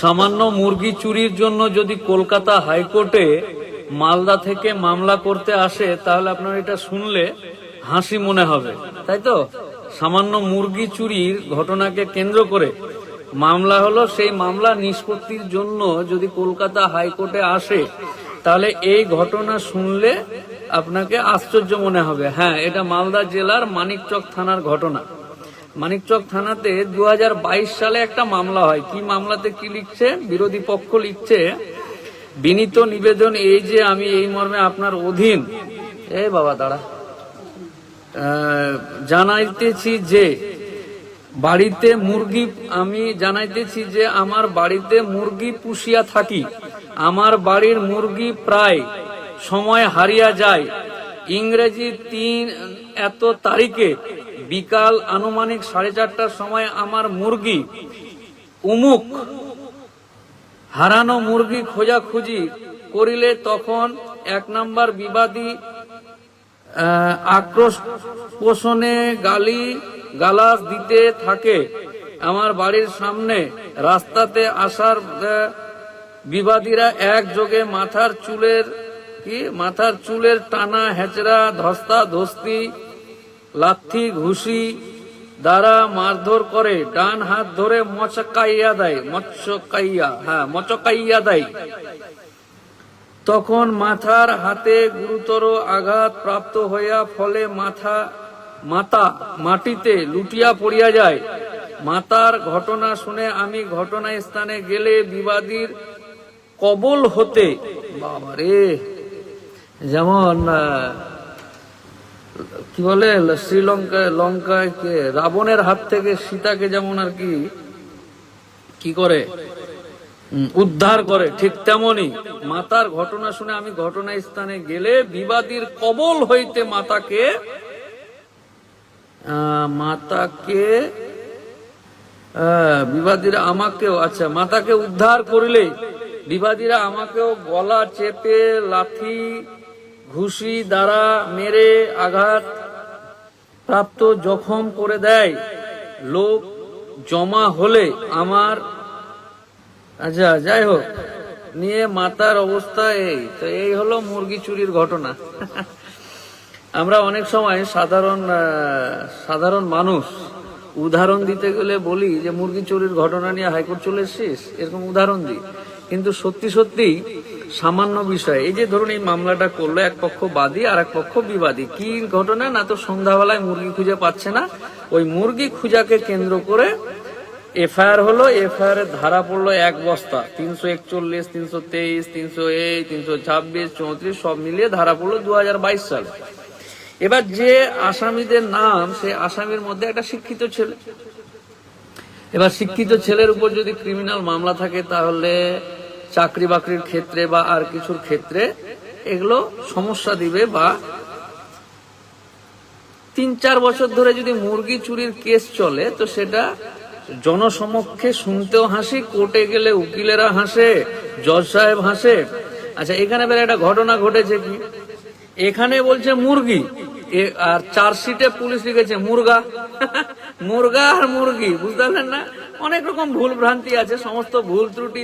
সামান্য মুরগি চুরির জন্য যদি কলকাতা হাইকোর্টে মালদা থেকে মামলা করতে আসে, তাহলে আপনার এটা শুনলে হাসি মনে হবে। তাই তো? সামান্য মুরগি চুরির ঘটনাকে কেন্দ্র করে মামলা হলো, সেই মামলা নিষ্পত্তির জন্য যদি কলকাতা হাইকোর্টে আসে, তাহলে এই ঘটনা শুনলে আপনাকে আশ্চর্য মনে হবে। হ্যাঁ এটা মালদা জেলার মানিকচক থানার ঘটনা। মানিকচক থানাতে দু হাজার বাইশ সালে একটা মামলা হয়। কি মামলাতে কি লিখছে? বিরোধী পক্ষ লিখছে, বিনীত নিবেদন এই যে আমি এই মর্মে আপনার অধীন। এ বাবা, দাঁড়া। জানাইতেছি যে বাড়িতে মুরগি, আমি জানাইতেছি যে আমার বাড়িতে মুরগি পুষিয়া থাকি। আমার বাড়ির মুরগি প্রায় সময় হারিয়া যায়। ইংরেজি তিন এত তারিখে বিকাল আনুমানিক সাড়ে চারটার সময় আমার মুরগি, উমুক, হারানো মুরগি খোঁজাখুঁজি করিলে তখন এক নাম্বার বিবাদী আক্রোশ পোষণে গালি গালাস দিতে থাকে। আমার বাড়ির সামনে রাস্তাতে আসার বিবাদীরা একযোগে মাথার চুলের কি? মাথার চুলের টানা, হেচড়া, ধস্তা, ধস্তি লাথি, ঘুষি দ্বারা মারধর করে, ডান হাত ধরে মচকাইয়া দেয় মৎস্যকাইয়া হ্যাঁ মচকাইয়া দেয়। তখন মাথার হাতে গুরুতর আঘাত প্রাপ্ত হইয়া ফলে মাথা মাতা মাটিতে লুটিয়া পড়িয়া যায়। মাতার ঘটনা শুনে আমি ঘটনা স্থানে গেলে বিবাদীর কবল হতে, বাবারে, যেমন কি বলে শ্রীলঙ্কায়, লঙ্কায় কে? রাবণের হাত থেকে সীতাকে যেমন আর কি কি করে? উদ্ধার করে, ঠিক তেমনি মাতার ঘটনা শুনে আমি ঘটনা স্থানে গেলে বিবাদীর কবল হইতে মাতাকে মাতাকে বিবাদীরা আমাকেও আচ্ছা মাতাকে উদ্ধার করিলে বিবাদীরা আমাকেও গলা চেপে, লাথি ঘুষি দ্বারা মেরে আঘাত প্রাপ্ত জখম করে দেয়। লোক জমা হলে আমার আচ্ছা যাই হোক, নিয়ে মাতার অবস্থা এই। তো এই হলো মুরগি চুরির ঘটনা। আমরা অনেক সময় সাধারণ সাধারণ মানুষ, উদাহরণ দিতে গেলে বলি যে মুরগি চুরির ঘটনা নিয়ে হাইকোর্ট চলে এসছিস, এরকম উদাহরণ দিই। কিন্তু সত্যি সত্যি সামান্য বিষয়। এই যে ধরুন, এই মামলাটা করল, এক পক্ষ বাদী আর এক পক্ষ বিবাদী। কি ঘটনা? না তো সন্ধ্যাবেলায় মুরগি খুঁজে পাচ্ছে না। ওই মুরগি খুঁজাকে কেন্দ্র করে এফআইআর হলো। এফআইআর ধারা পড়ল এক বস্তা। তিনশো একচল্লিশ, তিনশো তেইশ, তিনশো এই, তিনশো ছাব্বিশ, চৌত্রিশ, সব মিলিয়ে ধারা পড়ল দুহাজার বাইশ সালে। এবার যে আসামিদের নাম সে আসামির মধ্যে একটা শিক্ষিত ছেলে। এবার শিক্ষিত ছেলের উপর যদি ক্রিমিনাল মামলা থাকে, তাহলে চাকরি বাকরির ক্ষেত্রে বা আর কিছুর ক্ষেত্রে এগুলো সমস্যা দিবে বা তিন চার বছর ধরে যদি মুরগি চুরির কেস চলে, তো সেটা জনসমক্ষে শুনতেও হাসি, কোর্টে গেলে উকিলেরা হাসে, জজ সাহেব হাসে। আচ্ছা এখানে বেলা একটা ঘটনা ঘটেছে কি? এখানে বলছে মুরগি আর চার্জশিটে পুলিশ লিখেছে মুরগা। মুরগা আর মুরগি, বুঝতে পারলেন না? অনেক রকম ভুল ভ্রান্তি আছে, সমস্ত ভুল ত্রুটি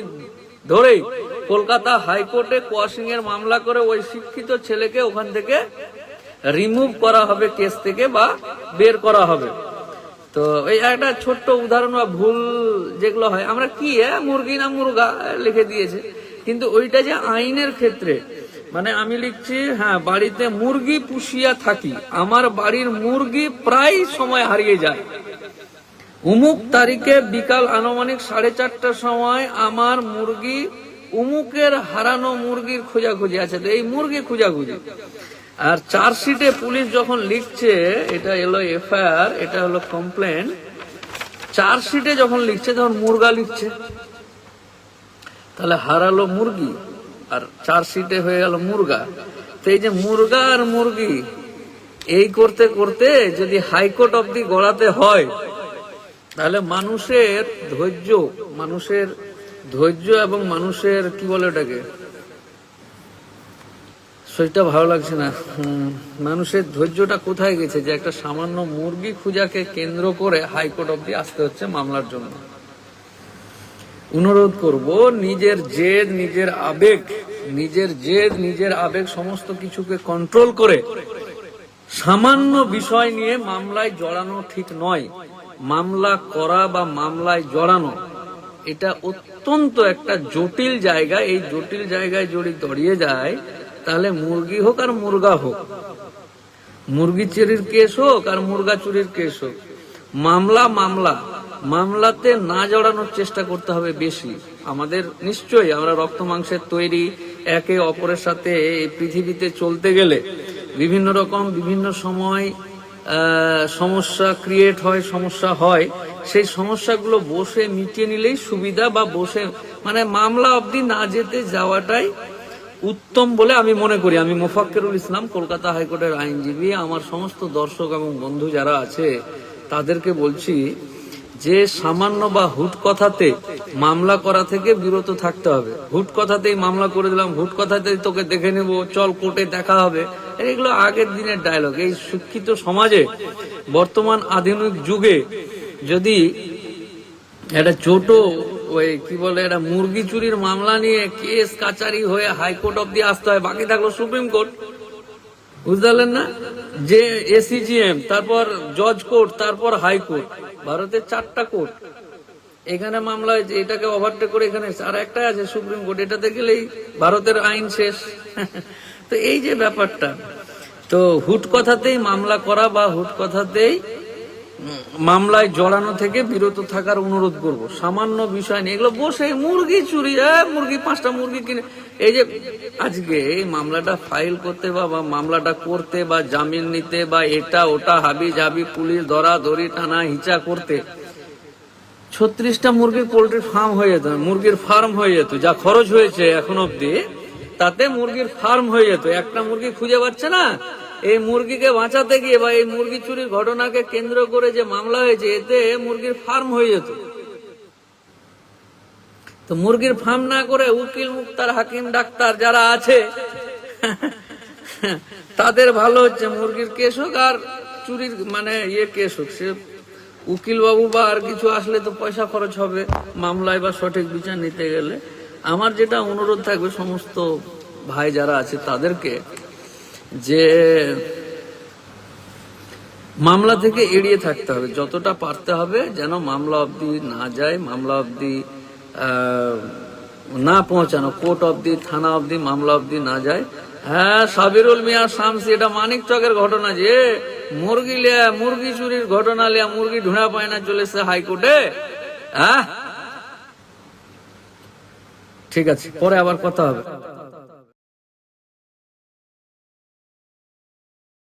ধরেই কলকাতা হাইকোর্টে কোয়াশিং এর মামলা করে ওই শিক্ষিত ছেলেকে ওখান থেকে রিমুভ করা হবে কেস থেকে বা বের করা হবে। তো এই একটা ছোট্ট উদাহরণ বা ভুল যেগুলো হয় আমরা কি এ, মুরগি না মুরগা লিখে দিয়েছে। কিন্তু ওইটা যে আইনের ক্ষেত্রে মানে আমি লিখছি হ্যাঁ বাড়িতে মুরগি পুষিয়া থাকি আমার বাড়ির মুরগি প্রায় সময় হারিয়ে যায়। উমুক তারিখে বিকাল আনুমানিক সাড়ে চারটার সময় আমার মুরগি উমুকের হারানো মুরগির খোঁজাখুঁজি আছে। তো এই মুরগি খোঁজাখুঁজি। আর চার্জশিটে পুলিশ যখন লিখছে, এটা এলো এফআইআর, এটা হলো কমপ্লেন। চার্জশিটে যখন লিখছে, তখন মুরগা লিখছে। তাহলে হারালো মুরগি আর চার্জশিটে হয়ে গেল মুরগা। তো এই যে মুরগা আর মুরগি, এই করতে করতে যদি হাইকোর্ট অব্দি গড়াতে হয় তাহলে মানুষের ধৈর্য মানুষের ধৈর্য এবং মানুষের কি বলে ওটাকে? সেটা ভালো লাগছে না। মানুষের ধৈর্যটা কোথায় গেছে যে একটা সামান্য মুরগি খুঁজাকে কেন্দ্র করে হাইকোর্ট অব্দি আসতে হচ্ছে মামলার জন্য? অনুরোধ করব, নিজের জেদ, নিজের আবেগ, নিজের জেদ, নিজের আবেগ সমস্ত কিছুকে কন্ট্রোল করে সামান্য বিষয় নিয়ে মামলায় জড়ানো ঠিক নয়। মামলা করা বা মামলায় জড়ানো, এটা অত্যন্ত একটা জটিল জায়গা। এই জটিল জায়গায় যদি দড়িয়ে যায়, তাহলে মুরগি হোক আর মুরগা হোক, মুরগি চুরির কেস হোক আর মুরগা চুরির কেস হোক, মামলা মামলা, মামলাতে না জড়ানোর চেষ্টা করতে হবে বেশি। আমাদের নিশ্চয়ই আমরা রক্ত মাংসের তৈরি, একে অপরের সাথে পৃথিবীতে চলতে গেলে বিভিন্ন রকম বিভিন্ন সময় সমস্যা ক্রিয়েট হয়, সমস্যা হয়, সেই সমস্যাগুলো বসে মিটিয়ে নিলেই সুবিধা বা বসে মানে মামলা অবধি না যেতে যাওয়াটাই উত্তম বলে আমি মনে করি। আমি মোফাক্কেরুল ইসলাম, কলকাতা হাইকোর্টের আইনজীবী। আমার সমস্ত দর্শক এবং বন্ধু যারা আছে, তাদেরকে বলছি যে সামান্য বা হুট কথাতে মামলা করা থেকে বিরত থাকতে হবে। হুট কথাতেই মামলা করে দিলাম, হুট কথাতেই তোকে দেখে নেব, চল কোর্টে দেখা হবে। এগুলো আগের দিনের ডায়লগ এই শিক্ষিত সমাজে বর্তমান আধুনিক যুগে যদি একটা ছোট ওই কি বলে, একটা মুরগি চুরির মামলা নিয়ে কেস কাচারি হয়ে হাইকোর্ট অব্দি আসতে হয়, বাকি থাকল সুপ্রিম কোর্ট। বুঝতে পারলেন না? যে এসিজিএম তারপর জজ কোর্ট তারপর হাইকোর্ট ভারতের চারটা কোর্ট। এখানে মামলা হয়েছে এটাকে ওভারটেক করে এখানে আর একটা আছে সুপ্রিম কোর্ট এটাতে গেলেই ভারতের আইন শেষ। তো এই যে ব্যাপারটা, তো হুট কথাতেই মামলা করা বা হুট কথাতেই মামলায় জড়ানো থেকে বিরত থাকার অনুরোধ করব। সামান্য বিষয় নিয়ে। এগুলো বসে, মুরগি চুরি মুরগি, পাঁচটা মুরগি কিনে। এই যে আজকে মামলাটা ফাইল করতে বা মামলাটা করতে বা, জামিন নিতে বা, এটা, ওটা, হাবি জাবি, পুলিশ ধরা, ধরি, টানা, হিচা করতে, ছত্রিশটা মুরগির পোল্ট্রির ফার্ম হয়ে যেত, মুরগির ফার্ম হয়ে যেত, যা খরচ হয়েছে এখন অব্দি তাতে মুরগির ফার্ম হয়ে যেত। একটা মুরগি খুঁজে পাচ্ছে না এই মুরগিকে বাঁচাতে গিয়ে বা এই মুরগি চুরির ঘটনাকে কেন্দ্র করে যে মামলা হয়েছে, এতে মুরগির ফার্ম হয়ে যেত। তো মুরগির ফার্ম না করে উকিল, মুক্তার হাকিম, ডাক্তার যারা আছে, তাদের ভালো হচ্ছে। মুরগির কেস হোক আর চুরির মানে ইয়ে কেস হোক, সে উকিল বাবু বা আর কিছু আসলে তো পয়সা খরচ হবে, মামলায় বা সঠিক বিচার নিতে গেলে। আমার যেটা অনুরোধ থাকবে, সমস্ত ভাই যারা আছে তাদেরকে যে মামলা থেকে এড়িয়ে থাকতে হবে। যতটা পারতে হবে যেন মামলা অবধি না যায়, মামলা অবধি না পৌঁছানো। কোর্ট অবধি, থানা অবধি মামলা অবধি না যায়। হ্যাঁ সাবিরুল মিয়া শামসি, এটা মানিক চকের ঘটনা যে। মুরগি লিয়া, মুরগি চুরির ঘটনা লিয়া মুরগি ঢুঁড়া পায় না চলেছে হাইকোর্টে। হ্যাঁ? ঠিক আছে, পরে আবার কথা হবে।